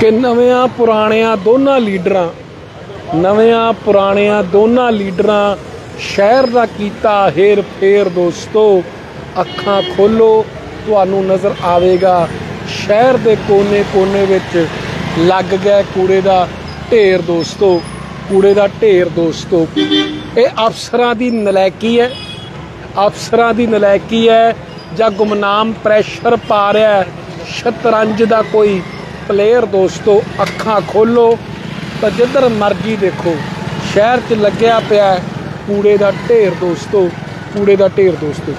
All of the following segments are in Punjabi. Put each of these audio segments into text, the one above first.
ਕਿ ਨਵਿਆਂ ਪੁਰਾਣਿਆਂ ਦੋਨਾਂ ਲੀਡਰਾਂ, ਨਵਿਆਂ ਪੁਰਾਣਿਆਂ ਦੋਨਾਂ ਲੀਡਰਾਂ ਸ਼ਹਿਰ ਦਾ ਕੀਤਾ ਹੇਰ ਫੇਰ ਦੋਸਤੋ, ਅੱਖਾਂ ਖੋਲੋ, ਤੁਹਾਨੂੰ ਨਜ਼ਰ ਆਵੇਗਾ, ਸ਼ਹਿਰ ਦੇ ਕੋਨੇ-ਕੋਨੇ ਵਿੱਚ ਲੱਗ ਗਿਆ ਕੂੜੇ ਦਾ ਢੇਰ ਦੋਸਤੋ, ਕੂੜੇ ਦਾ ਢੇਰ ਦੋਸਤੋ। ਇਹ ਅਫਸਰਾਂ ਦੀ ਨਲਾਇਕੀ ਹੈ, ਅਫਸਰਾਂ ਦੀ ਨਲਾਇਕੀ ਹੈ, ਜਾਂ ਗੁਮਨਾਮ ਪ੍ਰੈਸ਼ਰ ਪਾ ਰਿਹਾ ਸ਼ਤਰੰਜ ਦਾ ਕੋਈ ਪਲੇਅਰ ਦੋਸਤੋ, ਅੱਖਾਂ ਖੋਲੋ ਤਾਂ ਜਿੱਧਰ ਮਰਜ਼ੀ ਦੇਖੋ। ਸ਼ਹਿਰ 'ਚ ਲੱਗਿਆ ਪਿਆ ਕੂੜੇ ਦਾ ਢੇਰ ਦੋਸਤੋ, ਕੂੜੇ ਦਾ ਢੇਰ ਦੋਸਤੋ।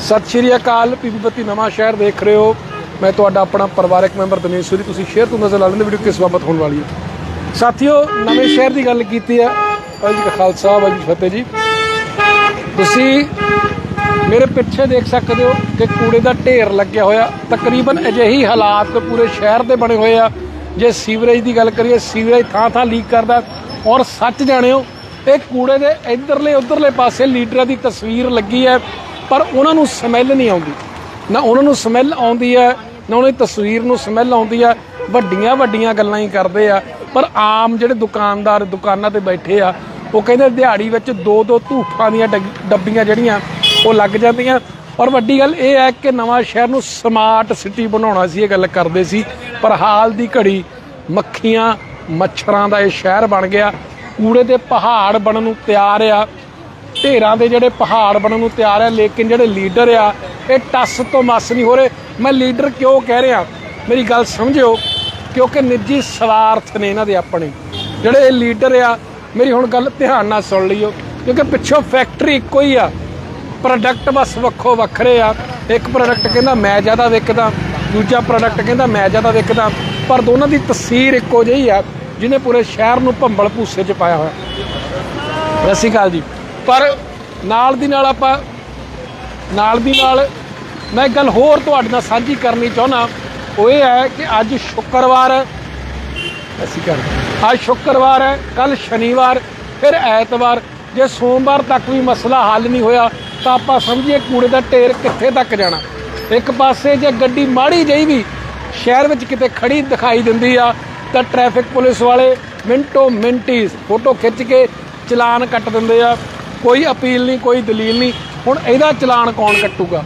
ਸਤਿ ਸ਼੍ਰੀ ਅਕਾਲ ਪੀਪੀਪਤੀ ਨਵਾਂ ਸ਼ਹਿਰ ਦੇਖ ਰਹੇ ਹੋ। ਮੈਂ ਤੁਹਾਡਾ ਆਪਣਾ ਪਰਿਵਾਰਕ ਮੈਂਬਰ ਦਿਨੇਸ਼ ਸੂਰੀ, ਤੁਸੀਂ ਸ਼ੇਅਰ ਤੋਂ ਨਜ਼ਰ ਲਾ ਲੈਂਦੇ ਵੀਡੀਓ ਕਿਸ ਬਾਬਤ ਹੋਣ ਵਾਲੀ ਹੈ। ਸਾਥੀਓ, ਨਵੇਂ ਸ਼ਹਿਰ ਦੀ ਗੱਲ ਕੀਤੀ ਹੈ। ਵਾਹਿਗੁਰੂ ਜੀ ਕਾ ਖਾਲਸਾ ਵਾਹਿਗੁਰੂ ਜੀ ਫਤਿਹ ਜੀ। ਤੁਸੀਂ ਮੇਰੇ ਪਿੱਛੇ ਦੇਖ ਸਕਦੇ ਹੋ ਕਿ ਕੂੜੇ ਦਾ ਢੇਰ ਲੱਗਿਆ ਹੋਇਆ। ਤਕਰੀਬਨ ਅਜਿਹੀ ਹਾਲਾਤ ਪੂਰੇ ਸ਼ਹਿਰ ਦੇ ਬਣੇ ਹੋਏ ਆ। ਜੇ ਸੀਵਰੇਜ ਦੀ ਗੱਲ ਕਰੀਏ, ਸੀਵਰੇਜ ਥਾਂ ਥਾਂ ਲੀਕ ਕਰਦਾ ਔਰ ਸੱਚ ਜਾਣਿਓ, ਇਹ ਕੂੜੇ ਦੇ ਇਧਰਲੇ, ਉਧਰਲੇ ਪਾਸੇ ਲੀਡਰਾਂ ਦੀ ਤਸਵੀਰ ਲੱਗੀ ਹੈ, ਪਰ ਉਹਨਾਂ ਨੂੰ ਸਮੈਲ ਨਹੀਂ ਆਉਂਦੀ। ਨਾ ਉਹਨਾਂ ਨੂੰ ਸਮੈਲ ਆਉਂਦੀ ਹੈ, ਨਾ ਉਹਨਾਂ ਦੀ ਤਸਵੀਰ ਨੂੰ ਸਮੈਲ ਆਉਂਦੀ ਹੈ। ਵੱਡੀਆਂ ਵੱਡੀਆਂ ਗੱਲਾਂ ਹੀ ਕਰਦੇ ਆ। ਪਰ ਆਮ ਜਿਹੜੇ ਦੁਕਾਨਦਾਰ ਦੁਕਾਨਾਂ ਤੇ ਬੈਠੇ ਆ, ਉਹ ਕਹਿੰਦੇ ਦਿਹਾੜੀ ਵਿੱਚ ਦੋ ਦੋ ਧੂਫਾਂ ਦੀਆਂ ਡੱਗ- ਡੱਬੀਆਂ ਜਿਹੜੀਆਂ ਉਹ ਲੱਗ ਜਾਂਦੀਆਂ। ਔਰ ਵੱਡੀ ਗੱਲ ਇਹ ਹੈ ਕਿ ਨਵਾਂ ਸ਼ਹਿਰ ਨੂੰ ਸਮਾਰਟ ਸਿਟੀ ਬਣਾਉਣਾ ਸੀ ਇਹ ਗੱਲ ਕਰਦੇ ਸੀ। ਪਰ ਹਾਲ ਦੀ ਘੜੀ ਮੱਖੀਆਂ, ਮੱਛਰਾਂ ਦਾ ਇਹ ਸ਼ਹਿਰ ਬਣ ਗਿਆ। ਕੂੜੇ ਦੇ ਪਹਾੜ ਬਣਨ ਨੂੰ ਤਿਆਰ ਆ। ਢੇਰਾਂ ਦੇ ਜਿਹੜੇ ਪਹਾੜ ਬਣਨ ਨੂੰ ਤਿਆਰ ਆ, ਲੇਕਿਨ ਜਿਹੜੇ ਲੀਡਰ ਆ, ਇਹ ਟੱਸ ਤੋਂ ਮਸ ਨਹੀਂ ਹੋ ਰਹੇ। ਮੈਂ ਲੀਡਰ ਕਿਉਂ ਕਹਿ ਰਿਹਾ? ਮੇਰੀ ਗੱਲ ਸਮਝਿਓ, ਕਿਉਂਕਿ ਨਿੱਜੀ ਸਵਾਰਥ ਨੇ ਇਹਨਾਂ ਦੇ ਆਪਣੇ। ਜਿਹੜੇ ਇਹ ਲੀਡਰ ਆ, ਮੇਰੀ ਹੁਣ ਗੱਲ ਧਿਆਨ ਨਾਲ ਸੁਣ ਲਈਓ। ਕਿਉਂਕਿ ਪਿੱਛੋਂ ਫੈਕਟਰੀ ਇੱਕੋ ਹੀ ਆ। ਪ੍ਰੋਡਕਟ ਬਸ ਵੱਖੋ ਵੱਖਰੇ ਆ। ਇੱਕ ਪ੍ਰੋਡਕਟ ਕਹਿੰਦਾ ਮੈਂ ਜ਼ਿਆਦਾ ਵਿਕਦਾ, ਦੂਜਾ ਪ੍ਰੋਡਕਟ ਕਹਿੰਦਾ ਮੈਂ ਜ਼ਿਆਦਾ ਵਿਕਦਾ। ਪਰ ਦੋਨਾਂ ਦੀ ਤਸਵੀਰ ਇੱਕੋ ਜਿਹੀ ਆ, ਜਿਹਨੇ ਪੂਰੇ ਸ਼ਹਿਰ ਨੂੰ ਭੰਬਲ ਭੂਸੇ 'ਚ ਪਾਇਆ ਹੋਇਆ। ਸਤਿ ਸ਼੍ਰੀ ਅਕਾਲ ਜੀ। ਪਰ ਨਾਲ ਦੀ ਨਾਲ ਆਪਾਂ, ਨਾਲ ਦੀ ਨਾਲ ਮੈਂ ਇੱਕ ਗੱਲ ਹੋਰ ਤੁਹਾਡੇ ਨਾਲ ਸਾਂਝੀ ਕਰਨੀ ਚਾਹੁੰਦਾ। ਉਹ ਇਹ ਹੈ ਕਿ ਅੱਜ ਸ਼ੁੱਕਰਵਾਰ ਹੈ। ਅਸੀਂ ਕਰ ਅੱਜ ਸ਼ੁੱਕਰਵਾਰ ਹੈ ਕੱਲ ਸ਼ਨੀਵਾਰ, ਫਿਰ ਐਤਵਾਰ। ਜੇ ਸੋਮਵਾਰ ਤੱਕ ਵੀ ਮਸਲਾ ਹੱਲ ਨਹੀਂ ਹੋਇਆ, ਤਾਂ ਆਪਾਂ ਸਮਝੀਏ ਕੂੜੇ ਦਾ ਢੇਰ ਕਿੱਥੇ ਤੱਕ ਜਾਣਾ। ਇੱਕ ਪਾਸੇ ਜੇ ਗੱਡੀ ਮਾੜੀ ਜਿਹੀ ਵੀ ਸ਼ਹਿਰ ਵਿੱਚ ਕਿਤੇ ਖੜੀ ਦਿਖਾਈ ਦਿੰਦੀ ਆ, ਤਾਂ ਟ੍ਰੈਫਿਕ ਪੁਲਿਸ ਵਾਲੇ ਮਿੰਟੋ ਮਿੰਟੀ ਫੋਟੋ ਖਿੱਚ ਕੇ ਚਲਾਨ ਕੱਟ ਦਿੰਦੇ ਆ। ਕੋਈ ਅਪੀਲ ਨਹੀਂ, ਕੋਈ ਦਲੀਲ ਨਹੀਂ। ਹੁਣ ਇਹਦਾ ਚਲਾਨ ਕੌਣ ਕੱਟੂਗਾ?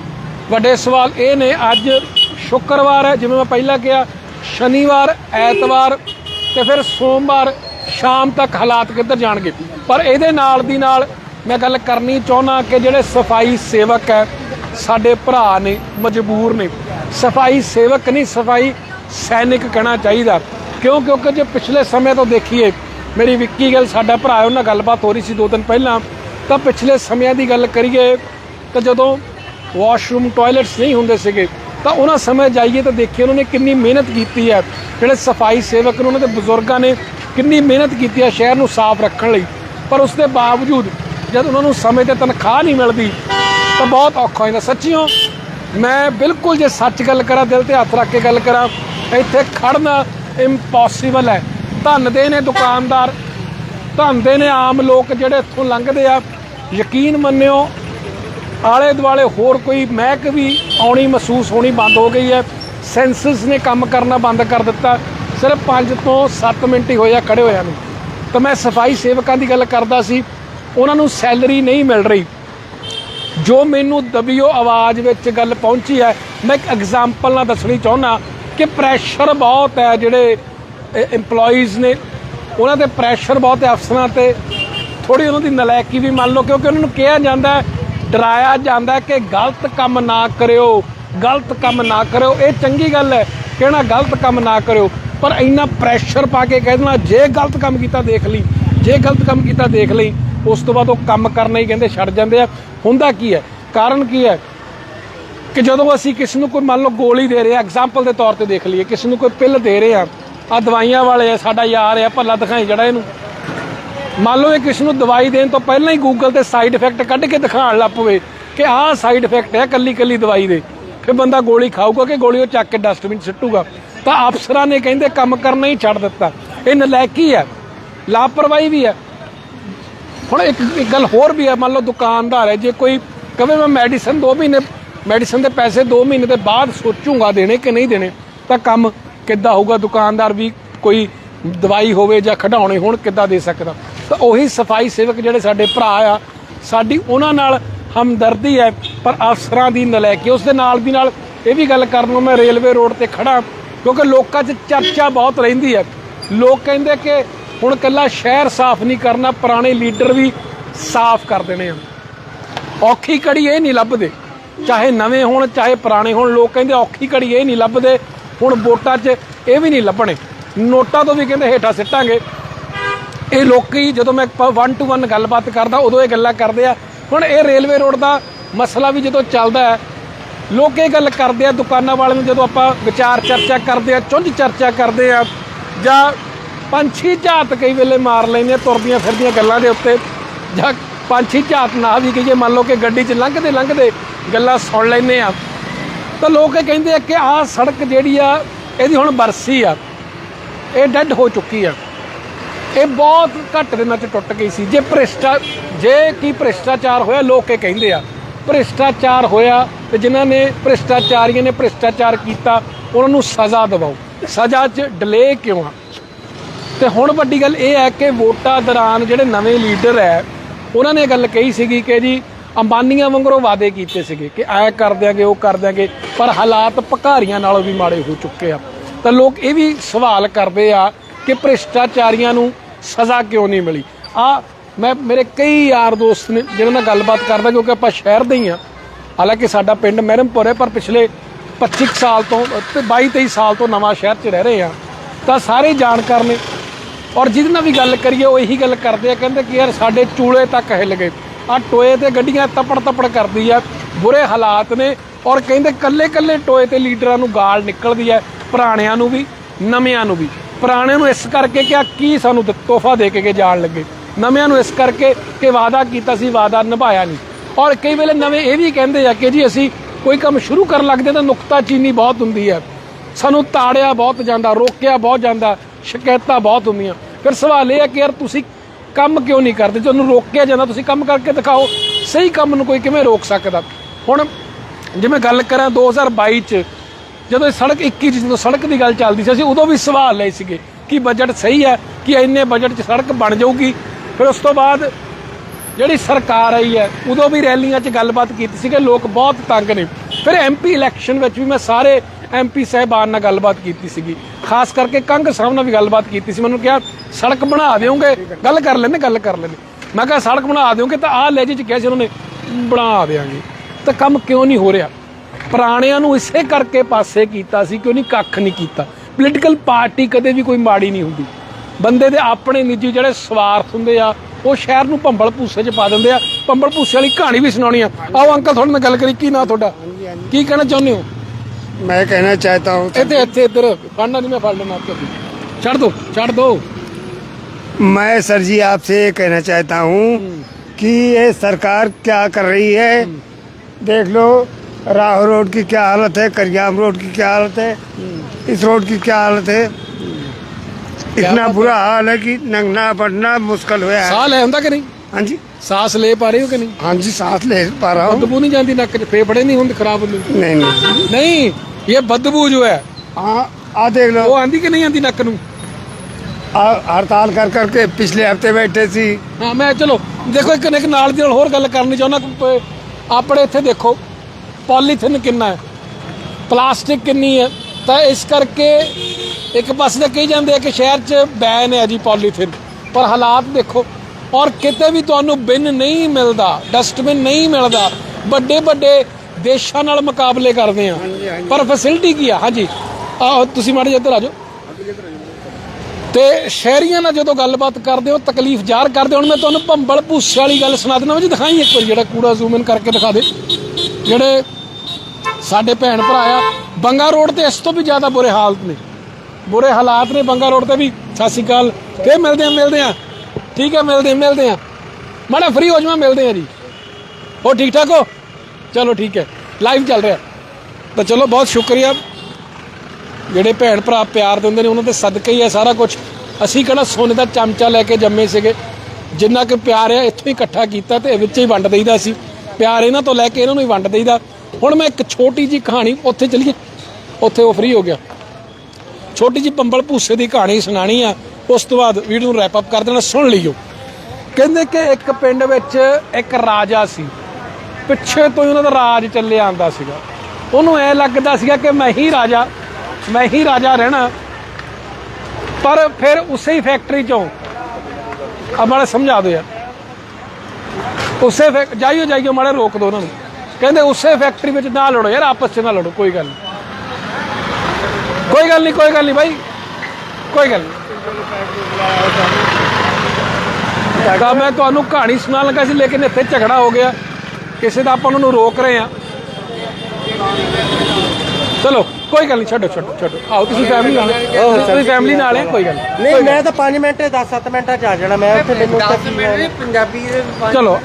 ਵੱਡੇ ਸਵਾਲ ਇਹ ਨੇ, ਅੱਜ ਸ਼ੁੱਕਰਵਾਰ ਹੈ, ਜਿਵੇਂ ਮੈਂ ਪਹਿਲਾਂ ਕਿਹਾ, ਸ਼ਨੀਵਾਰ, ਐਤਵਾਰ ਤੇ ਫਿਰ ਸੋਮਵਾਰ ਸ਼ਾਮ ਤੱਕ ਹਾਲਾਤ ਕਿੱਧਰ ਜਾਣਗੇ? ਪਰ ਇਹਦੇ ਨਾਲ ਦੀ ਨਾਲ ਮੈਂ ਗੱਲ ਕਰਨੀ ਚਾਹੁੰਦਾ ਕਿ ਜਿਹੜੇ ਸਫ਼ਾਈ ਸੇਵਕ ਹੈ, ਸਾਡੇ ਭਰਾ ਨੇ, ਮਜਬੂਰ ਨੇ। ਸਫ਼ਾਈ ਸੇਵਕ ਨਹੀਂ, ਸਫ਼ਾਈ ਸੈਨਿਕ ਕਹਿਣਾ ਚਾਹੀਦਾ। ਕਿਉਂ? ਕਿਉਂਕਿ ਜੇ ਪਿਛਲੇ ਸਮੇਂ ਤੋਂ ਦੇਖੀਏ, ਮੇਰੀ ਵਿੱਕੀ ਗੱਲ ਸਾਡਾ ਭਰਾ ਉਹਨਾਂ ਨਾਲ ਗੱਲਬਾਤ ਹੋ ਰਹੀ ਸੀ ਦੋ ਦਿਨ ਪਹਿਲਾਂ। ਤਾਂ ਪਿਛਲੇ ਸਮਿਆਂ ਦੀ ਗੱਲ ਕਰੀਏ, ਤਾਂ ਜਦੋਂ ਵਾਸ਼ਰੂਮ ਟਾਇਲਟਸ ਨਹੀਂ ਹੁੰਦੇ ਸੀਗੇ, ਤਾਂ ਉਹਨਾਂ ਸਮੇਂ ਜਾਈਏ ਤਾਂ ਦੇਖੀਏ ਉਹਨਾਂ ਨੇ ਕਿੰਨੀ ਮਿਹਨਤ ਕੀਤੀ ਹੈ। ਜਿਹੜੇ ਸਫ਼ਾਈ ਸੇਵਕ ਨੇ, ਉਹਨਾਂ ਦੇ ਬਜ਼ੁਰਗਾਂ ਨੇ ਕਿੰਨੀ ਮਿਹਨਤ ਕੀਤੀ ਹੈ ਸ਼ਹਿਰ ਨੂੰ ਸਾਫ਼ ਰੱਖਣ ਲਈ। ਪਰ ਉਸ ਦੇ ਬਾਵਜੂਦ ਜਦ ਉਹਨਾਂ ਨੂੰ ਸਮੇਂ ਤੇ ਤਨਖਾਹ ਨਹੀਂ ਮਿਲਦੀ, ਤਾਂ ਬਹੁਤ ਔਖਾ ਹੋ ਜਾਂਦਾ। ਸੱਚੀਓ, ਮੈਂ ਬਿਲਕੁਲ ਜੇ ਸੱਚ ਗੱਲ ਕਰਾਂ, ਦਿਲ ਤੇ ਹੱਥ ਰੱਖ ਕੇ ਗੱਲ ਕਰਾਂ, ਇੱਥੇ ਖੜਨਾ ਇੰਪੋਸੀਬਲ ਹੈ। ਧੰਨਦੇ ਨੇ ਦੁਕਾਨਦਾਰ ਧੰਨਦੇ ਨੇ ਆਮ ਲੋਕ ਜਿਹੜੇ ਇੱਥੋਂ ਲੰਘਦੇ ਆ। ਯਕੀਨ ਮੰਨਿਓ ਆਲੇ ਦੁਆਲੇ ਹੋਰ ਕੋਈ ਮਹਿਕ ਵੀ ਆਉਣੀ ਮਹਿਸੂਸ ਹੋਣੀ ਬੰਦ ਹੋ ਗਈ ਹੈ। ਸੈਂਸਸ ਨੇ ਕੰਮ ਕਰਨਾ ਬੰਦ ਕਰ ਦਿੱਤਾ। ਸਿਰਫ 5 ਤੋਂ 7 ਮਿੰਟ ਹੀ ਹੋਇਆ ਖੜੇ ਹੋਇਆ ਨੂੰ। ਤਾਂ ਮੈਂ ਸਫ਼ਾਈ ਸੇਵਕਾਂ ਦੀ ਗੱਲ ਕਰਦਾ ਸੀ, ਉਹਨਾਂ ਨੂੰ ਸੈਲਰੀ ਨਹੀਂ ਮਿਲ ਰਹੀ। ਜੋ ਮੈਨੂੰ ਦਬਿਓ ਆਵਾਜ਼ ਵਿੱਚ ਗੱਲ ਪਹੁੰਚੀ ਹੈ, ਮੈਂ ਇੱਕ ਐਗਜ਼ਾਮਪਲ ਨਾਲ ਦੱਸਣੀ ਚਾਹੁੰਦਾ ਕਿ ਪ੍ਰੈਸ਼ਰ ਬਹੁਤ ਹੈ ਜਿਹੜੇ EMPLOYEES ਨੇ। ਉਹਨਾਂ ਤੇ ਪ੍ਰੈਸ਼ਰ ਬਹੁਤ ਹੈ ਅਫਸਰਾਂ ਤੇ। ਥੋੜੀ ਉਹਨਾਂ ਦੀ ਨਲਾਇਕੀ ਵੀ ਮੰਨ ਲਓ, ਕਿਉਂਕਿ ਉਹਨਾਂ ਨੂੰ ਕਿਹਾ ਜਾਂਦਾ ਡਰਾਇਆ ਜਾਂਦਾ ਕਿ ਗਲਤ ਕੰਮ ਨਾ ਕਰਿਓ, ਗਲਤ ਕੰਮ ਨਾ ਕਰਿਓ। ਇਹ ਚੰਗੀ ਗੱਲ ਹੈ ਕਹਿਣਾ ਗਲਤ ਕੰਮ ਨਾ ਕਰਿਓ। ਪਰ ਇੰਨਾ ਪ੍ਰੈਸ਼ਰ ਪਾ ਕੇ ਕਹਿ ਦੇਣਾ, ਜੇ ਗਲਤ ਕੰਮ ਕੀਤਾ ਦੇਖ ਲਈ, ਜੇ ਗਲਤ ਕੰਮ ਕੀਤਾ ਦੇਖ ਲਈ, ਉਸ ਤੋਂ ਬਾਅਦ ਉਹ ਕੰਮ ਕਰਨਾ ਹੀ ਕਹਿੰਦੇ ਛੱਡ ਜਾਂਦੇ ਆ। ਹੁੰਦਾ ਕੀ ਹੈ? ਕਾਰਨ ਕੀ ਹੈ? ਕਿ ਜਦੋਂ ਅਸੀਂ ਕਿਸ ਨੂੰ ਕੋਈ ਮੰਨ ਲਓ ਗੋਲੀ ਦੇ ਰਹੇ ਆ ਐਗਜ਼ਾਮਪਲ ਦੇ ਤੌਰ ਤੇ ਦੇਖ ਲਈਏ, ਕਿਸ ਨੂੰ ਕੋਈ ਪਿੱਲ ਦੇ ਰਹੇ ਆ ਆ ਦਵਾਈਆਂ ਵਾਲੇ ਆ, ਸਾਡਾ ਯਾਰ ਆ, ਭੱਲਾ ਦਿਖਾਈ ਜਿਹੜਾ ਇਹਨੂੰ। ਮੰਨ ਲਓ ਇਹ ਕਿਸ ਨੂੰ ਦਵਾਈ ਦੇਣ ਤੋਂ ਪਹਿਲਾਂ ਹੀ ਗੂਗਲ ਤੇ ਸਾਈਡ ਇਫੈਕਟ ਕੱਢ ਕੇ ਦਿਖਾਉਣ ਲੱਗ ਪਵੇ ਕਿ ਆਹ ਸਾਈਡ ਇਫੈਕਟ ਹੈ ਕੱਲੀ ਕੱਲੀ ਦਵਾਈ ਦੇ। ਫਿਰ ਬੰਦਾ ਗੋਲੀ ਖਾਊਗਾ ਕਿ ਗੋਲੀ ਉਹ ਚੱਕ ਕੇ ਡਸਟਬਿਨ ਸਿੱਟੂਗਾ। ਤਾਂ ਅਫਸਰਾਂ ਨੇ ਕਹਿੰਦੇ ਕੰਮ ਕਰਨਾ ਹੀ ਛੱਡ ਦਿੱਤਾ। ਇਹ ਨਲਾਇਕੀ ਹੈ, ਲਾਪਰਵਾਹੀ ਵੀ ਹੈ। ਹੁਣ ਇੱਕ ਇੱਕ ਗੱਲ ਹੋਰ ਵੀ ਹੈ, ਮੰਨ ਲਓ ਦੁਕਾਨਦਾਰ ਹੈ, ਜੇ ਕੋਈ ਕਵੇ ਮੈਂ ਮੈਡੀਸਨ 2 ਮਹੀਨੇ ਮੈਡੀਸਨ ਦੇ ਪੈਸੇ 2 ਮਹੀਨੇ ਦੇ ਬਾਅਦ ਸੋਚੂਗਾ ਦੇਣੇ ਕਿ ਨਹੀਂ ਦੇਣੇ, ਤਾਂ ਕੰਮ ਕਿੱਦਾਂ ਹੋਊਗਾ? ਦੁਕਾਨਦਾਰ ਵੀ ਕੋਈ ਦਵਾਈ ਹੋਵੇ ਜਾਂ ਖਡਾਉਣੇ ਹੋਣ ਕਿੱਦਾਂ ਦੇ ਸਕਦਾ? ਤਾਂ ਉਹੀ ਸਫ਼ਾਈ ਸੇਵਕ ਜਿਹੜੇ ਸਾਡੇ ਭਰਾ ਆ, ਸਾਡੀ ਉਹਨਾਂ ਨਾਲ ਹਮਦਰਦੀ ਹੈ, ਪਰ ਅਫਸਰਾਂ ਦੀ ਨਲਾਇਕੀ ਉਸ ਦੇ ਨਾਲ ਦੀ ਨਾਲ ਇਹ ਵੀ ਗੱਲ ਕਰਨ ਨੂੰ ਮੈਂ ਰੇਲਵੇ ਰੋਡ ਤੇ ਖੜਾ ਕਿਉਂਕਿ ਲੋਕਾਂ 'ਚ ਚਰਚਾ ਬਹੁਤ ਰਹਿੰਦੀ ਹੈ। ਲੋਕ ਕਹਿੰਦੇ ਕਿ ਹੁਣ ਕੱਲਾ ਸ਼ਹਿਰ ਸਾਫ਼ ਨਹੀਂ ਕਰਨਾ, ਪੁਰਾਣੇ ਲੀਡਰ ਵੀ ਸਾਫ਼ ਕਰ ਦੇਣੇ ਆ। ਔਖੀ ਕੜੀ ਇਹ ਨਹੀਂ ਲੱਭਦੇ। ਚਾਹੇ ਨਵੇਂ ਹੋਣ, ਚਾਹੇ ਪੁਰਾਣੇ ਹੋਣ, ਲੋਕ ਕਹਿੰਦੇ ਔਖੀ ਕੜੀ ਇਹ ਨਹੀਂ ਲੱਭਦੇ। ਹੁਣ ਵੋਟਾਂ 'ਚ ਇਹ ਵੀ ਨਹੀਂ ਲੱਭਣੇ। ਨੋਟਾਂ ਤੋਂ ਵੀ ਕਹਿੰਦੇ ਹੇਠਾਂ ਸਿੱਟਾਂਗੇ। ਇਹ ਲੋਕੀ ਜਦੋਂ ਮੈਂ 1 ਟੂ 1 ਗੱਲਬਾਤ ਕਰਦਾ, ਉਦੋਂ ਇਹ ਗੱਲਾਂ ਕਰਦੇ ਆ। ਹੁਣ ਇਹ ਰੇਲਵੇ ਰੋਡ ਦਾ ਮਸਲਾ ਵੀ ਜਦੋਂ ਚੱਲਦਾ ਹੈ ਲੋਕ ਇਹ ਗੱਲ ਕਰਦੇ ਆ, ਦੁਕਾਨਾਂ ਵਾਲਿਆਂ ਨੂੰ ਜਦੋਂ ਆਪਾਂ ਵਿਚਾਰ ਚਰਚਾ ਕਰਦੇ ਆ, ਚੁੰਝ ਚਰਚਾ ਕਰਦੇ ਆ, ਜਾਂ ਪੰਛੀ ਝਾਤ ਕਈ ਵੇਲੇ ਮਾਰ ਲੈਂਦੇ ਆ, ਤੁਰਦੀਆਂ ਫਿਰਦੀਆਂ ਗੱਲਾਂ ਦੇ ਉੱਤੇ, ਜਾਂ ਪੰਛੀ ਝਾਤ ਨਾ ਵੀ ਕਹੀਏ, ਮੰਨ ਲਓ ਕਿ ਗੱਡੀ 'ਚ ਲੰਘਦੇ ਲੰਘਦੇ ਗੱਲਾਂ ਸੁਣ ਲੈਂਦੇ ਆ, ਤਾਂ ਲੋਕ ਇਹ ਕਹਿੰਦੇ ਆ ਕਿ ਆਹ ਸੜਕ ਜਿਹੜੀ ਆ, ਇਹਦੀ ਹੁਣ ਬਰਸੀ ਆ, ਇਹ ਡੈੱਡ ਹੋ ਚੁੱਕੀ ਆ। ਇਹ ਬਹੁਤ ਘੱਟ ਦਿਨਾਂ 'ਚ ਟੁੱਟ ਗਈ ਸੀ। ਜੇ ਭ੍ਰਿਸ਼ਟਾ ਜੇ ਕੀ ਭ੍ਰਿਸ਼ਟਾਚਾਰ ਹੋਇਆ, ਲੋਕ ਇਹ ਕਹਿੰਦੇ ਆ। ਭ੍ਰਿਸ਼ਟਾਚਾਰ ਹੋਇਆ ਤੇ ਜਿਨ੍ਹਾਂ ਨੇ ਭ੍ਰਿਸ਼ਟਾਚਾਰੀਆਂ ਨੇ ਭ੍ਰਿਸ਼ਟਾਚਾਰ ਕੀਤਾ, ਉਹਨਾਂ ਨੂੰ ਸਜ਼ਾ ਦਿਵਾਓ। ਸਜ਼ਾ 'ਚ ਡਿਲੇ ਕਿਉਂ ਆ? ਤੇ ਹੁਣ ਵੱਡੀ ਗੱਲ ਇਹ ਹੈ ਕਿ ਵੋਟਾਂ ਦੌਰਾਨ ਜਿਹੜੇ ਨਵੇਂ ਲੀਡਰ ਹੈ, ਉਹਨਾਂ ਨੇ ਇਹ ਗੱਲ ਕਹੀ ਸੀਗੀ ਕਿ ਜੀ, ਅੰਬਾਨੀਆਂ ਵਾਂਗਰੋਂ ਵਾਅਦੇ ਕੀਤੇ ਸੀਗੇ ਕਿ ਐ ਕਰ ਦਿਆਂਗੇ ਉਹ ਕਰ ਦਿਆਂਗੇ ਪਰ ਹਾਲਾਤ ਭਕਾਰੀਆਂ ਨਾਲੋਂ ਵੀ ਮਾੜੇ ਹੋ ਚੁੱਕੇ ਆ। ਤਾਂ ਲੋਕ ਇਹ ਵੀ ਸਵਾਲ ਕਰਦੇ ਆ ਕਿ ਭ੍ਰਿਸ਼ਟਾਚਾਰੀਆਂ ਨੂੰ ਸਜ਼ਾ ਕਿਉਂ ਨਹੀਂ ਮਿਲੀ? ਆ ਮੈਂ ਮੇਰੇ ਕਈ ਯਾਰ ਦੋਸਤ ਨੇ ਜਿਹਨਾਂ ਨਾਲ ਗੱਲਬਾਤ ਕਰਦਾ ਕਿਉਂਕਿ ਆਪਾਂ ਸ਼ਹਿਰ ਦੇ ਹੀ ਆ। ਹਾਲਾਂਕਿ ਸਾਡਾ ਪਿੰਡ ਮਹਿਰਮਪੁਰ ਹੈ, ਪਰ ਪਿਛਲੇ 25 ਕੁ ਸਾਲ ਤੋਂ ਤੇ 22 23 ਸਾਲ ਤੋਂ ਨਵਾਂ ਸ਼ਹਿਰ 'ਚ ਰਹਿ ਰਹੇ ਆ। ਤਾਂ ਸਾਰੇ ਜਾਣਕਾਰ ਨੇ ਔਰ ਜਿਹਦੇ ਨਾਲ ਵੀ ਗੱਲ ਕਰੀਏ, ਉਹ ਇਹੀ ਗੱਲ ਕਰਦੇ ਆ, ਕਹਿੰਦੇ ਕਿ ਯਾਰ ਸਾਡੇ ਚੂਲੇ ਤੱਕ ਹਿੱਲ ਗਏ। ਆ ਟੋਏ ਤੇ ਗੱਡੀਆਂ ਤਪੜ ਤਪੜ ਕਰਦੀ ਆ, ਬੁਰੇ ਹਾਲਾਤ ਨੇ ਔਰ ਕਹਿੰਦੇ ਕੱਲੇ ਕੱਲੇ ਟੋਏ ਤੇ ਲੀਡਰਾਂ ਨੂੰ ਗਾਲ ਨਿਕਲਦੀ ਹੈ ਪੁਰਾਣਿਆਂ ਨੂੰ ਵੀ, ਨਵਿਆਂ ਨੂੰ ਵੀ। ਪੁਰਾਣਿਆਂ ਨੂੰ ਇਸ ਕਰਕੇ ਕਿ ਆ ਕੀ ਸਾਨੂੰ ਤੋਹਫਾ ਦੇ ਕੇ ਕੇ ਜਾਣ ਲੱਗੇ। ਨਵਿਆਂ ਨੂੰ ਇਸ ਕਰਕੇ ਕਿ ਵਾਅਦਾ ਕੀਤਾ ਸੀ, ਵਾਅਦਾ ਨਿਭਾਇਆ ਨਹੀਂ। ਔਰ ਕਈ ਵੇਲੇ ਨਵੇਂ ਇਹ ਵੀ ਕਹਿੰਦੇ ਆ ਕਿ ਜੀ ਅਸੀਂ ਕੋਈ ਕੰਮ ਸ਼ੁਰੂ ਕਰਨ ਲੱਗਦੇ ਤਾਂ ਨੁਕਤਾਚੀਨੀ ਬਹੁਤ ਹੁੰਦੀ ਹੈ। ਸਾਨੂੰ ਤਾੜਿਆ ਬਹੁਤ ਜਾਂਦਾ, ਰੋਕਿਆ ਬਹੁਤ ਜਾਂਦਾ, ਸ਼ਿਕਾਇਤਾਂ ਬਹੁਤ ਹੁੰਦੀਆਂ। ਫਿਰ ਸਵਾਲ ਇਹ ਹੈ ਕਿ ਯਾਰ ਤੁਸੀਂ ਕੰਮ ਕਿਉਂ ਨਹੀਂ ਕਰਦੇ? ਤੁਹਾਨੂੰ ਰੋਕਿਆ ਜਾਂਦਾ, ਤੁਸੀਂ ਕੰਮ ਕਰਕੇ ਦਿਖਾਓ, ਸਹੀ ਕੰਮ ਨੂੰ ਕੋਈ ਕਿਵੇਂ ਰੋਕ ਸਕਦਾ? ਹੁਣ ਜਿਵੇਂ ਗੱਲ ਕਰਾਂ 2022 ਚ, ਜਦੋਂ ਇਹ ਸੜਕ 21 ਚ, ਜਦੋਂ ਸੜਕ ਦੀ ਗੱਲ ਚੱਲਦੀ ਸੀ, ਅਸੀਂ ਉਦੋਂ ਵੀ ਸਵਾਲ ਲਏ ਸੀਗੇ ਕਿ ਬਜਟ ਸਹੀ ਹੈ, ਕਿ ਇੰਨੇ ਬਜਟ 'ਚ ਸੜਕ ਬਣ ਜਾਊਗੀ? ਫਿਰ ਉਸ ਤੋਂ ਬਾਅਦ ਜਿਹੜੀ ਸਰਕਾਰ ਆਈ ਹੈ, ਉਦੋਂ ਵੀ ਰੈਲੀਆਂ 'ਚ ਗੱਲਬਾਤ ਕੀਤੀ ਸੀ ਕਿ ਲੋਕ ਬਹੁਤ ਤੰਗ ਨੇ। ਫਿਰ ਐਮਪੀ ਇਲੈਕਸ਼ਨ ਵਿੱਚ ਵੀ ਮੈਂ ਸਾਰੇ ਐਮਪੀ ਸਾਹਿਬਾਨ ਨਾਲ ਗੱਲਬਾਤ ਕੀਤੀ ਸੀਗੀ। ਖਾਸ ਕਰਕੇ ਕੰਗ ਸਾਹਿਬ ਨਾਲ ਵੀ ਗੱਲਬਾਤ ਕੀਤੀ ਸੀ। ਮੈਨੂੰ ਕਿਹਾ, ਸੜਕ ਬਣਾ ਦਿਓਗੇ? ਗੱਲ ਕਰ ਲੈਂਦੇ, ਗੱਲ ਕਰ ਲੈਂਦੇ। ਮੈਂ ਕਿਹਾ, ਸੜਕ ਬਣਾ ਦਿਓਗੇ ਤਾਂ ਆਹ ਲਹਿਜੇ 'ਚ ਕਿਹਾ ਸੀ ਉਹਨਾਂ ਨੇ ਬਣਾ ਦਿਆਂਗੇ। ਤਾਂ ਕੰਮ ਕਿਉਂ ਨਹੀਂ ਹੋ ਰਿਹਾ? ਪੁਰਾਣਿਆਂ ਨੂੰ ਇਸੇ ਕਰਕੇ ਪਾਸੇ ਕੀਤਾ ਸੀ ਕਿ ਉਹਨੇ ਕੱਖ ਨਹੀਂ ਕੀਤਾ। ਪੋਲੀਟੀਕਲ ਪਾਰਟੀ ਕਦੇ ਵੀ ਕੋਈ ਮਾੜੀ ਨਹੀਂ ਹੁੰਦੀ। ਬੰਦੇ ਦੇ ਆਪਣੇ ਨਿੱਜੀ ਜਿਹੜੇ ਸਵਾਰਥ ਹੁੰਦੇ ਆ ਉਹ ਸ਼ਹਿਰ ਨੂੰ ਭੰਬਲ ਭੂਸੇ 'ਚ ਪਾ ਦਿੰਦੇ ਆ ਭੰਬਲ ਭੂਸੇ ਵਾਲੀ ਕਹਾਣੀ ਵੀ ਸੁਣਾਉਣੀ ਆ ਆਓ ਅੰਕਲ ਤੁਹਾਡੇ ਨਾਲ ਗੱਲ ਕਰੀ ਕੀ ਨਾਂ ਤੁਹਾਡਾ ਕੀ ਕਹਿਣਾ ਚਾਹੁੰਦੇ ਹੋ मैं कहना चाहता हूँ ਇੱਥੇ ਇੱਥੇ ਇੱਧਰ ਫੜਨਾ ਨਹੀਂ ਮੈਂ ਫੜ ਲੈਣਾ ਆਪਕੇ ਛੱਡ ਦੋ ਛੱਡ ਦੋ मैं सर जी आपसे ये कहना चाहता हूँ कि ये सरकार क्या कर रही है देख लो राह रोड की क्या हालत है करियाम रोड की क्या हालत है इस रोड की क्या हालत है इतना बात बुरा हाल है कि नंगना पड़ना मुश्किल हुआ है ਸਾਹ ਲੈ ਹੁੰਦਾ ਕਿ ਨਹੀਂ हाँ जी ਸਾਹ ਲੈ ਪਾ ਰਹੇ ਹੋ ਕਿ ਨਹੀਂ हाँ जी सांस ले पा रहा हूँ ਬਦਬੂ ਨਹੀਂ ਜਾਂਦੀ ਨੱਕ 'ਚ ਫੇਫੜੇ ਨਹੀਂ ਹੁੰਦੇ ਖਰਾਬ ਹੁੰਦੇ नहीं नहीं ਨਹੀਂ ਇਹ ਬਦਬੂ ਜੋ ਹੈ हाँ आ देख लो ਉਹ ਆਂਦੀ ਕਿ ਨਹੀਂ ਆਂਦੀ ਨੱਕ ਨੂੰ आ, हड़ताल कर करके पिछले हफ्ते बैठे सी ਹਾਂ ਮੈਂ ਚਲੋ ਦੇਖੋ ਇੱਕ ਇੱਕ ਨਾਲ ਦੀ ਨਾਲ ਹੋਰ ਗੱਲ ਕਰਨੀ ਚਾਹੁੰਦਾ ਕਿ ਆਪਣੇ ਇੱਥੇ ਦੇਖੋ ਪੋਲੀਥਿਨ ਕਿੰਨਾ ਹੈ ਪਲਾਸਟਿਕ ਕਿੰਨੀ ਹੈ ਤਾਂ ਇਸ ਕਰਕੇ ਇੱਕ ਪਾਸੇ ਤਾਂ ਕਹੀ ਜਾਂਦੇ ਆ ਕਿ ਸ਼ਹਿਰ 'ਚ ਬੈਨ ਹੈ ਜੀ ਪੋਲੀਥਿਨ ਪਰ ਹਾਲਾਤ ਦੇਖੋ ਔਰ ਕਿਤੇ ਵੀ ਤੁਹਾਨੂੰ ਬਿਨ ਨਹੀਂ ਮਿਲਦਾ ਡਸਟਬਿਨ ਨਹੀਂ ਮਿਲਦਾ ਵੱਡੇ ਵੱਡੇ ਦੇਸ਼ਾਂ ਨਾਲ ਮੁਕਾਬਲੇ ਕਰਦੇ ਆ। ਪਰ ਫੈਸਿਲਿਟੀ ਕੀ ਆ? ਹਾਂਜੀ। ਆਹ ਤੁਸੀਂ ਮਾੜੇ ਜਿਹੇ ਇੱਧਰ ਆ ਜਾਓ। ਤੇ ਸ਼ਹਿਰੀਆਂ ਨਾਲ ਜਦੋਂ ਗੱਲਬਾਤ ਕਰਦੇ ਹੋ ਤਕਲੀਫ ਜ਼ਾਹਰ ਕਰਦੇ ਹੋ। ਹੁਣ ਮੈਂ ਤੁਹਾਨੂੰ ਭੰਬਲ ਭੂਸੇ ਵਾਲੀ ਗੱਲ ਸੁਣਾ ਦਿੰਦਾ ਜੀ ਦਿਖਾਈ ਇੱਕ ਵਾਰੀ ਜਿਹੜਾ ਕੂੜਾ ਜ਼ੂਮ ਇਨ ਕਰਕੇ ਦਿਖਾ ਦੇ। ਜਿਹੜੇ ਸਾਡੇ ਭੈਣ ਭਰਾ ਆ, ਬੰਗਾ ਰੋਡ ਤੇ ਇਸ ਤੋਂ ਵੀ ਜ਼ਿਆਦਾ ਬੁਰੇ ਹਾਲਤ ਨੇ। ਬੁਰੇ ਹਾਲਾਤ ਨੇ ਬੰਗਾ ਰੋਡ ਤੇ ਵੀ, ਸਤਿ ਸ਼੍ਰੀ ਅਕਾਲ। ਫੇਰ ਮਿਲਦੇ ਆ ਮਿਲਦੇ ਆ ਠੀਕ ਹੈ, ਮਿਲਦੇ ਆ ਮਿਲਦੇ ਆ ਮਾੜਾ ਫ੍ਰੀ ਹੋ ਜਾਵਾਂ, ਮਿਲਦੇ ਆ ਜੀ। ਹੋ ਠੀਕ ਠਾਕ ਹੋ? ਚਲੋ ਠੀਕ ਹੈ ਲਾਈਵ ਚੱਲ ਰਿਹਾ। ਤਾਂ ਚਲੋ ਬਹੁਤ ਸ਼ੁਕਰੀਆ। ਜਿਹੜੇ ਭੈਣ ਭਰਾ ਪਿਆਰ ਦਿੰਦੇ ਨੇ, ਉਹਨਾਂ ਦੇ ਸਦਕੇ ਹੀ ਹੈ ਸਾਰਾ ਕੁਝ ਅਸੀਂ ਕਿਹੜਾ ਸੋਨੇ ਦਾ ਚਮਚਾ ਲੈ ਕੇ ਜੰਮੇ ਸੀਗੇ। ਜਿੰਨਾ ਕਿ ਪਿਆਰ ਹੈ ਇੱਥੋਂ ਹੀ ਇਕੱਠਾ ਕੀਤਾ ਤੇ ਵਿੱਚ ਹੀ ਵੰਡ ਦਈਦਾ ਸੀ। ਪਿਆਰ ਇਹਨਾਂ ਤੋਂ ਲੈ ਕੇ, ਇਹਨਾਂ ਨੂੰ ਹੀ ਵੰਡ ਦਈਦਾ। ਹੁਣ ਮੈਂ ਇੱਕ ਛੋਟੀ ਜੀ ਕਹਾਣੀ ਉੱਥੇ ਚਲੀ ਉੱਥੇ ਉਹ ਫ੍ਰੀ ਹੋ ਗਿਆ। ਛੋਟੀ ਜਿਹੀ ਪੰਬਲ ਭੂਸੇ ਦੀ ਕਹਾਣੀ ਸੁਣਾਣੀ ਆ। ਉਸ ਤੋਂ ਬਾਅਦ ਵੀਡੀਓ ਨੂੰ ਰੈਪ ਅਪ ਕਰ ਦੇਣਾ, ਸੁਣ ਲਿਓ ਕਹਿੰਦੇ ਕਿ ਇੱਕ ਪਿੰਡ ਵਿੱਚ ਇੱਕ ਰਾਜਾ ਸੀ। ਪਿੱਛੇ ਤੋਂ ਹੀ ਉਹਨਾਂ ਦਾ ਰਾਜ ਚੱਲਿਆ ਆਂਦਾ ਸੀਗਾ। ਉਹਨੂੰ ਐ ਲੱਗਦਾ ਸੀਗਾ ਕਿ ਮੈਂ ਹੀ ਰਾਜਾ, ਮੈਂ ਹੀ ਰਾਜਾ ਰਹਿਣਾ। ਪਰ ਫਿਰ ਉਸੇ ਹੀ ਫੈਕਟਰੀ ਚੋਂ ਆ ਮਾੜਾ ਸਮਝਾ ਦਿਓ ਯਾਰ। ਉਸੇ ਫੈਕ ਜਾਈਓ ਜਾਈਓ, ਮਾੜੇ ਰੋਕ ਦਿਓ ਉਹਨਾਂ ਨੂੰ। ਕਹਿੰਦੇ ਉਸੇ ਫੈਕਟਰੀ ਵਿੱਚ ਨਾ ਲੜੋ ਯਾਰ ਆਪਸ 'ਚ ਨਾ ਲੜੋ ਕੋਈ ਗੱਲ ਨਹੀਂ। ਕੋਈ ਗੱਲ ਨਹੀਂ ਕੋਈ ਗੱਲ ਨਹੀਂ ਭਾਈ ਕੋਈ ਗੱਲ ਨਹੀਂ। ਤਾਂ ਮੈਂ ਤੁਹਾਨੂੰ ਕਹਾਣੀ ਸੁਣਾਉਣ ਲੱਗਾ ਸੀ ਲੇਕਿਨ ਇੱਥੇ ਝਗੜਾ ਹੋ ਗਿਆ। ਕਿਸੇ ਦਾ ਆਪਾਂ ਉਹਨਾਂ ਨੂੰ ਰੋਕ ਰਹੇ ਆ ਚਲੋ ਕੋਈ ਗੱਲ ਨਹੀਂ ਛੱਡੋ ਛੱਡੋ ਛੱਡੋ। ਆਓ ਤੁਸੀਂ ਫੈਮਿਲੀ ਨਾਲ। ਤੁਸੀਂ ਫੈਮਿਲੀ ਨਾਲ ਹੈ ਕੋਈ ਗੱਲ ਨਹੀਂ। ਨਹੀਂ ਮੈਂ ਤਾਂ 5 ਮਿੰਟ 10-7 ਮਿੰਟਾਂ ਚ ਆ ਜਾਣਾ ਮੈਂ ਉੱਥੇ ਮੈਨੂੰ ਪੰਜਾਬੀ ਦੇ ਚਲੋ।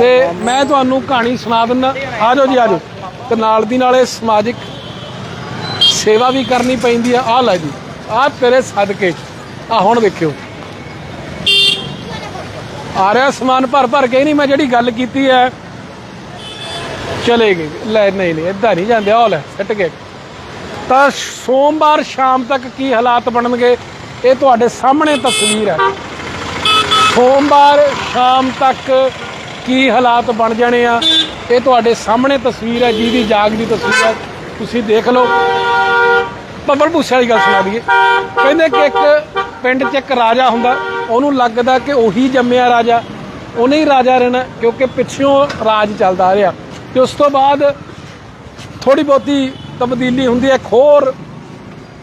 ਤੇ ਮੈਂ ਤੁਹਾਨੂੰ ਕਹਾਣੀ ਸੁਣਾ ਦਿੰਦਾ ਆ ਜਾਓ ਜੀ ਆ ਜਾਓ ਤੇ ਨਾਲ ਦੀ ਨਾਲੇ ਸਮਾਜਿਕ ਸੇਵਾ ਵੀ ਕਰਨੀ ਪੈਂਦੀ ਆ। ਆ ਲੈ ਜੀ ਆ ਤੇਰੇ ਸਦਕੇ ਆ ਹੁਣ ਦੇਖਿਓ ਆ ਰਿਹਾ ਸਮਾਨ ਭਰ ਭਰ ਕੇ ਨਹੀਂ ਮੈਂ ਜਿਹੜੀ ਗੱਲ ਕੀਤੀ ਹੈ ਚਲੇ ਗਏ। ਲੈ, ਨਹੀਂ ਨਹੀਂ ਇਦਾਂ ਨਹੀਂ ਜਾਂਦੇ। ਆ ਲੈ, ਸੱਟ ਗਏ। ਤਾਂ ਸੋਮਵਾਰ ਸ਼ਾਮ ਤੱਕ ਕੀ ਹਾਲਾਤ ਬਣਨਗੇ, ਇਹ ਤੁਹਾਡੇ ਸਾਹਮਣੇ ਤਸਵੀਰ ਹੈ ਸੋਮਵਾਰ ਸ਼ਾਮ ਤੱਕ ਕੀ ਹਾਲਾਤ ਬਣ ਜਾਣੇ ਆ, ਇਹ ਤੁਹਾਡੇ ਸਾਹਮਣੇ ਤਸਵੀਰ ਹੈ, ਜਿਹਦੀ ਜਾਗ ਦੀ ਤਸਵੀਰ ਹੈ। ਤੁਸੀਂ ਦੇਖ ਲਓ। ਪੱਬਲ ਭੂਸੇ ਵਾਲੀ ਗੱਲ ਸੁਣਾ ਦਈਏ। ਕਹਿੰਦੇ ਕਿ ਇੱਕ ਪਿੰਡ 'ਚ ਇੱਕ ਰਾਜਾ ਹੁੰਦਾ, ਉਹਨੂੰ ਲੱਗਦਾ ਕਿ ਉਹੀ ਜੰਮਿਆ ਰਾਜਾ। ਉਹਨੇ ਹੀ ਰਾਜਾ ਰਹਿਣਾ, ਕਿਉਂਕਿ ਪਿੱਛੋਂ ਰਾਜ ਚੱਲਦਾ ਆ ਰਿਹਾ। ਤੇ ਉਸ ਤੋਂ ਬਾਅਦ ਥੋੜੀ ਬਹੁਤੀ ਤਬਦੀਲੀ ਹੁੰਦੀ ਹੈ। ਇੱਕ ਹੋਰ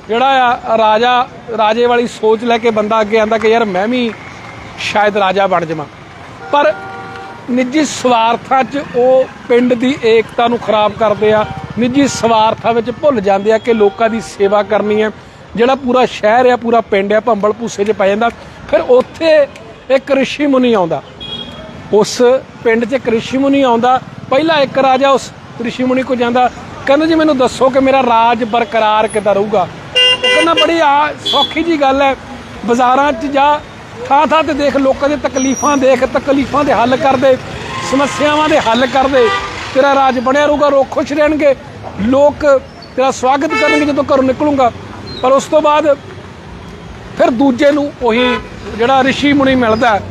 ਜਿਹੜਾ ਆ ਰਾਜਾ, ਰਾਜੇ ਵਾਲੀ ਸੋਚ ਲੈ ਕੇ ਬੰਦਾ ਅੱਗੇ ਆਂਦਾ ਕਿ ਯਾਰ ਮੈਂ ਵੀ ਸ਼ਾਇਦ ਰਾਜਾ ਬਣ ਜਾਵਾਂ। ਪਰ ਨਿੱਜੀ ਸਵਾਰਥਾਂ 'ਚ ਉਹ ਪਿੰਡ ਦੀ ਏਕਤਾ ਨੂੰ ਖਰਾਬ ਕਰਦੇ ਆ। ਨਿੱਜੀ ਸਵਾਰਥਾਂ ਵਿੱਚ ਭੁੱਲ ਜਾਂਦੇ ਆ ਕਿ ਲੋਕਾਂ ਦੀ ਸੇਵਾ ਕਰਨੀ ਹੈ ਜਿਹੜਾ ਪੂਰਾ ਸ਼ਹਿਰ ਆ, ਪੂਰਾ ਪਿੰਡ ਆ, ਭੰਬਲ ਭੂਸੇ 'ਚ ਪੈ ਜਾਂਦਾ। ਫਿਰ ਉੱਥੇ ਇੱਕ ਰਿਸ਼ੀ ਮੁਨੀ ਆਉਂਦਾ। ਉਸ ਪਿੰਡ 'ਚ ਇੱਕ ਰਿਸ਼ੀ ਮੁਨੀ ਆਉਂਦਾ। ਪਹਿਲਾ ਇੱਕ ਰਾਜਾ ਉਸ ਰਿਸ਼ੀ ਮੁਨੀ ਕੋ ਜਾਂਦਾ। ਕਹਿੰਦਾ ਜੀ, ਮੈਨੂੰ ਦੱਸੋ ਕਿ ਮੇਰਾ ਰਾਜ ਬਰਕਰਾਰ ਕਿੱਦਾਂ ਰਹੂਗਾ? ਉਹ ਕਹਿੰਦਾ, ਬੜੀ ਆ, ਸੌਖੀ ਜੀ ਗੱਲ ਹੈ। ਬਾਜ਼ਾਰਾਂ 'ਚ ਜਾ ਥਾਂ ਥਾਂ ਤੇ ਦੇਖ ਲੋਕਾਂ ਦੀਆਂ ਤਕਲੀਫਾਂ ਦੇਖ ਤਕਲੀਫਾਂ ਦੇ ਹੱਲ ਕਰਦੇ ਸਮੱਸਿਆਵਾਂ ਦੇ ਹੱਲ ਕਰਦੇ ਤੇਰਾ ਰਾਜ ਬਣਿਆ ਰਹੂਗਾ ਲੋਕ ਖੁਸ਼ ਰਹਿਣਗੇ ਲੋਕ ਤੇਰਾ ਸਵਾਗਤ ਕਰਨਗੇ ਜਦੋਂ ਘਰੋਂ ਨਿਕਲੂੰਗਾ। ਪਰ ਉਸ ਤੋਂ ਬਾਅਦ ਫਿਰ ਦੂਜੇ ਨੂੰ ਉਹੀ ਜਿਹੜਾ ਰਿਸ਼ੀ ਮੁਨੀ ਮਿਲਦਾ ਹੈ,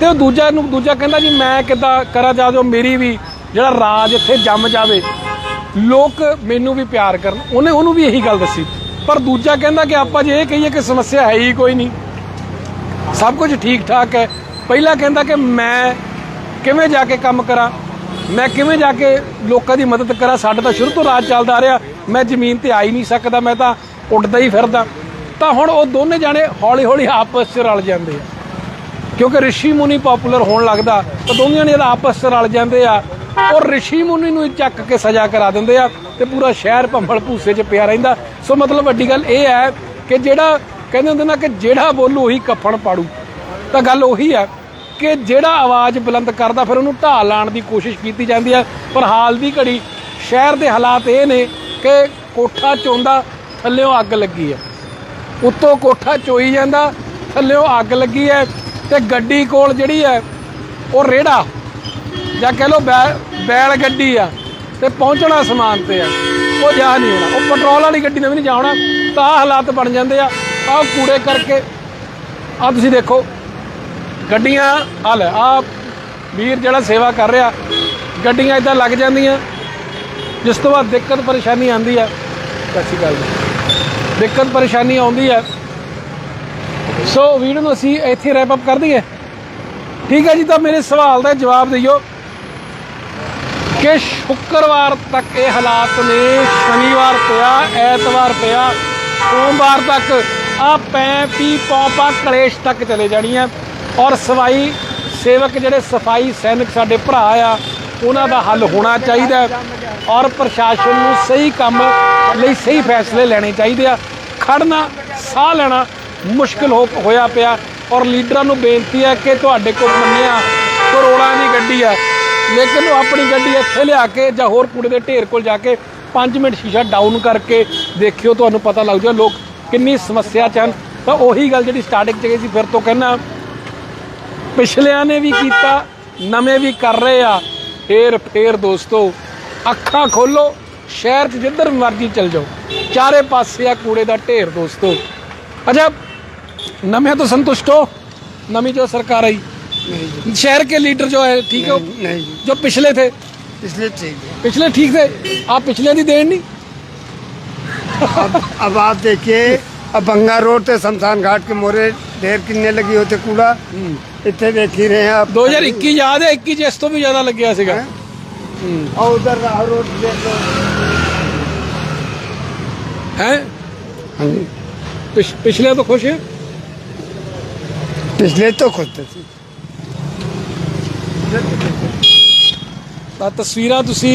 ਤੇ ਉਹ ਦੂਜਾ ਨੂੰ ਦੂਜਾ ਕਹਿੰਦਾ ਜੀ ਮੈਂ ਕਿੱਦਾਂ ਕਰਾਂ ਜਾ ਜੋ ਮੇਰੀ ਵੀ ਜਿਹੜਾ ਰਾਜ ਇੱਥੇ ਜੰਮ ਜਾਵੇ ਲੋਕ ਮੈਨੂੰ ਵੀ ਪਿਆਰ ਕਰਨ। ਉਹਨੇ ਉਹਨੂੰ ਵੀ ਇਹੀ ਗੱਲ ਦੱਸੀ। ਪਰ ਦੂਜਾ ਕਹਿੰਦਾ ਕਿ ਆਪਾਂ ਜੇ ਇਹ ਕਹੀਏ ਕਿ ਸਮੱਸਿਆ ਹੈ ਹੀ ਕੋਈ ਨਹੀਂ। ਸਭ ਕੁਝ ਠੀਕ ਠਾਕ ਹੈ। ਪਹਿਲਾਂ ਕਹਿੰਦਾ ਕਿ ਮੈਂ ਕਿਵੇਂ ਜਾ ਕੇ ਕੰਮ ਕਰਾਂ, ਮੈਂ ਕਿਵੇਂ ਜਾ ਕੇ ਲੋਕਾਂ ਦੀ ਮਦਦ ਕਰਾਂ, ਸਾਡਾ ਤਾਂ ਸ਼ੁਰੂ ਤੋਂ ਰਾਜ ਚੱਲਦਾ ਆ ਰਿਹਾ, ਮੈਂ ਜ਼ਮੀਨ ਤੇ ਆ ਹੀ ਨਹੀਂ ਸਕਦਾ, ਮੈਂ ਤਾਂ ਉੱਡਦਾ ਹੀ ਫਿਰਦਾ। ਤਾਂ ਹੁਣ ਉਹ ਦੋਨੇ ਜਾਣੇ ਹੌਲੀ ਹੌਲੀ ਆਪਸ 'ਚ ਰਲ ਜਾਂਦੇ ਆ। ਕਿਉਂਕਿ ਰਿਸ਼ੀ ਮੁਨੀ ਪਪੂਲਰ ਹੋਣ ਲੱਗਦਾ, ਤਾਂ ਦੋਵੇਂ ਜਣੇ ਆਪਸ 'ਚ ਰਲ ਜਾਂਦੇ ਆ। ਔਰ ਰਿਸ਼ੀ ਮੁਨੀ ਨੂੰ ਚੱਕ ਕੇ ਸਜ਼ਾ ਕਰਾ ਦਿੰਦੇ ਆ ਤੇ ਪੂਰਾ ਸ਼ਹਿਰ ਭੰਬਲ ਭੂਸੇ 'ਚ ਪਿਆ ਰਹਿੰਦਾ। ਸੋ ਮਤਲਬ ਵੱਡੀ ਗੱਲ ਇਹ ਹੈ ਕਿ ਜਿਹੜਾ ਕਹਿੰਦੇ ਹੁੰਦੇ ਨਾ ਕਿ ਜਿਹੜਾ ਬੋਲੂ ਉਹੀ ਕਫਣ ਪਾੜੂ। ਤਾਂ ਗੱਲ ਉਹੀ ਆ ਕਿ ਜਿਹੜਾ ਆਵਾਜ਼ ਬੁਲੰਦ ਕਰਦਾ, ਫਿਰ ਉਹਨੂੰ ਢਾਹ ਲਾਉਣ ਦੀ ਕੋਸ਼ਿਸ਼ ਕੀਤੀ ਜਾਂਦੀ ਹੈ ਪਰ ਹਾਲ ਦੀ ਘੜੀ ਸ਼ਹਿਰ ਦੇ ਹਾਲਾਤ ਇਹ ਨੇ ਕਿ ਕੋਠਾ ਚੋਂਦਾ, ਥੱਲਿਓਂ ਅੱਗ ਲੱਗੀ ਹੈ ਉੱਤੋਂ ਕੋਠਾ ਚੋਈ ਜਾਂਦਾ, ਥੱਲਿਓਂ ਅੱਗ ਲੱਗੀ ਹੈ ਤੇ ਗੱਡੀ ਕੋਲ ਜਿਹੜੀ ਹੈ ਉਹ ਰੇੜਾ ਜਾਂ ਕਹਿ ਲਓ ਬੈ- ਬੈਲ ਗੱਡੀ ਆ ਤੇ ਪਹੁੰਚਣਾ ਸਮਾਨ ਤੇ ਆ। ਉਹ ਜਾ ਨਹੀਂ ਹੋਣਾ। ਉਹ ਪੈਟਰੋਲ ਵਾਲੀ ਗੱਡੀ ਨੇ ਵੀ ਨਹੀਂ ਜਾਣਾ। ਤਾਂ ਹਾਲਾਤ ਬਣ ਜਾਂਦੇ ਆ। ਆਹ ਕੂੜੇ ਕਰਕੇ ਆ ਤੁਸੀਂ ਦੇਖੋ, ਗੱਡੀਆਂ ਆ ਲੈ ਆ ਵੀਰ ਜਿਹੜਾ ਸੇਵਾ ਕਰ ਰਿਹਾ, ਗੱਡੀਆਂ ਇਦਾਂ ਲੱਗ ਜਾਂਦੀਆਂ, ਜਿਸ ਤੋਂ ਬਾਅਦ ਦਿੱਕਤ ਪਰੇਸ਼ਾਨੀ ਆਉਂਦੀ ਆ। ਸਤਿ ਸ਼੍ਰੀ ਅਕਾਲ ਦਿੱਕਤ ਪਰੇਸ਼ਾਨੀ ਆਉਂਦੀ ਹੈ ਸੋ ਵੀਡੀਓ ਨੂੰ ਅਸੀਂ ਇੱਥੇ ਰੈਪ ਅਪ ਕਰ ਦਈਏ। ਠੀਕ ਹੈ ਜੀ, ਤਾਂ ਮੇਰੇ ਸਵਾਲ ਦਾ ਜਵਾਬ ਦਿਓ। ਕਿ ਸ਼ੁੱਕਰਵਾਰ ਤੱਕ ਇਹ ਹਾਲਾਤ ਨੇ, ਸ਼ਨੀਵਾਰ ਪਿਆ, ਐਤਵਾਰ ਪਿਆ, ਸੋਮਵਾਰ ਤੱਕ ਆ ਪੈ ਪੀ ਪੌਪਾ ਕਲੇਸ਼ ਤੱਕ ਚਲੇ ਜਾਣੀਆਂ ਔਰ ਸਫ਼ਾਈ ਸੇਵਕ ਜਿਹੜੇ ਸਫ਼ਾਈ ਸੈਨਿਕ ਸਾਡੇ ਭਰਾ ਆ, ਉਹਨਾਂ ਦਾ ਹੱਲ ਹੋਣਾ ਚਾਹੀਦਾ। ਔਰ ਪ੍ਰਸ਼ਾਸਨ ਨੂੰ ਸਹੀ ਕੰਮ ਲਈ ਸਹੀ ਫੈਸਲੇ ਲੈਣੇ ਚਾਹੀਦੇ ਆ। ਖੜਨਾ, ਸਾਹ ਲੈਣਾ ਮੁਸ਼ਕਲ ਹੋ ਹੋਇਆ ਪਿਆ। ਔਰ ਲੀਡਰਾਂ ਨੂੰ ਬੇਨਤੀ ਹੈ ਕਿ ਤੁਹਾਡੇ ਕੋਲ ਮੰਨਿਆ, ਕਰੋੜਾਂ ਦੀ ਗੱਡੀ ਆ। ਲੇਕਿਨ ਉਹ ਆਪਣੀ ਗੱਡੀ ਇੱਥੇ ਲਿਆ ਕੇ ਜਾਂ ਹੋਰ ਕੂੜੇ ਦੇ ਢੇਰ ਕੋਲ ਜਾ ਕੇ 5 ਮਿੰਟ ਸ਼ੀਸ਼ਾ ਡਾਊਨ ਕਰਕੇ ਦੇਖਿਓ, ਤੁਹਾਨੂੰ ਪਤਾ ਲੱਗ ਜਾਊ, ਲੋਕ ਕਿੰਨੀ ਸਮੱਸਿਆ ਚ ਹਨ ਤਾਂ ਉਹੀ ਗੱਲ ਜਿਹੜੀ ਸਟਾਰਟਿੰਗ ਚ ਗਈ ਸੀ ਫਿਰ ਤੋਂ ਕਹਿਣਾ ਪਿਛਲਿਆਂ ਨੇ ਵੀ ਕੀਤਾ ਨਵੇਂ ਵੀ ਕਰ ਰਹੇ ਆ ਫੇਰ ਫੇਰ ਦੋਸਤੋ ਅੱਖਾਂ ਖੋਲੋ ਸ਼ਹਿਰ 'ਚ ਜਿੱਧਰ ਮਰਜ਼ੀ ਚਲ ਜਾਓ ਚਾਰੇ ਪਾਸੇ ਆ ਕੂੜੇ ਦਾ ਢੇਰ ਦੋਸਤੋ ਅੱਛਾ ਨਵੇਂ ਤੋਂ ਸੰਤੁਸ਼ਟ ਹੋ ਨਵੀਂ ਜੋ ਸਰਕਾਰ आई नहीं जी शहर के लीडर जो है ठीक है नहीं, नहीं जी जो पिछले थे इसलिए ठीक है पिछले ठीक थे आप पिछले ਦੀ ਦੇਣ ਨਹੀਂ अब अब आप देखिए अब बंगा रोड से शमशान घाट के मोरे ढेर किन्ने लगी होते कूड़ा इतने देख ही रहे हैं आप 2021 ਯਾਦ ਹੈ 21 ਚ ਇਸ ਤੋਂ ਵੀ ਜ਼ਿਆਦਾ ਲੱਗਿਆ ਸੀਗਾ हैं? और उधर राह रोड देख लो ਹੈ हाँ जी ਪਿਛਲੇ ਤੋਂ ਖੁਸ਼ ਹੈ पिछले तो खुद थे ਤਾਂ ਤਸਵੀਰਾਂ ਤੁਸੀਂ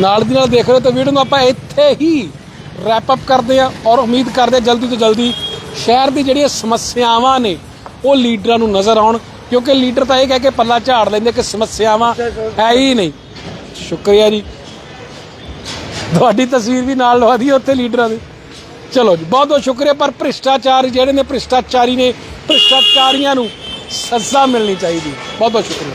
ਨਾਲ ਦੀ ਨਾਲ ਦੇਖ ਰਹੇ ਹੋ ਤਾਂ ਵੀਡੀਓ ਨੂੰ ਆਪਾਂ ਇੱਥੇ ਹੀ ਰੈਪ ਅਪ ਕਰਦੇ ਆ ਔਰ ਉਮੀਦ ਕਰਦੇ ਜਲਦੀ ਤੋਂ ਜਲਦੀ ਸ਼ਹਿਰ ਦੀ ਜਿਹੜੀਆਂ ਸਮੱਸਿਆਵਾਂ ਨੇ ਉਹ ਲੀਡਰਾਂ ਨੂੰ ਨਜ਼ਰ ਆਉਣ, ਕਿਉਂਕਿ ਲੀਡਰ ਤਾਂ ਇਹ ਕਹਿ ਕੇ ਪੱਲਾ ਝਾੜ ਲੈਂਦੇ ਕਿ ਸਮੱਸਿਆਵਾਂ ਹੈ ਹੀ ਨਹੀਂ। ਸ਼ੁਕਰੀਆ ਜੀ। ਤੁਹਾਡੀ ਤਸਵੀਰ ਵੀ ਨਾਲ ਲਵਾ ਦਈਏ ਉੱਥੇ ਲੀਡਰਾਂ ਦੇ। ਚਲੋ ਜੀ, ਬਹੁਤ ਬਹੁਤ ਸ਼ੁਕਰੀਆ, ਪਰ ਭ੍ਰਿਸ਼ਟਾਚਾਰ ਜਿਹੜੇ ਨੇ, ਭ੍ਰਿਸ਼ਟਾਚਾਰੀ ਨੇ, ਭ੍ਰਿਸ਼ਟਾਚਾਰੀਆਂ ਨੂੰ ਸਜ਼ਾ ਮਿਲਣੀ ਚਾਹੀਦੀ। ਬਹੁਤ ਬਹੁਤ ਸ਼ੁਕਰੀਆ।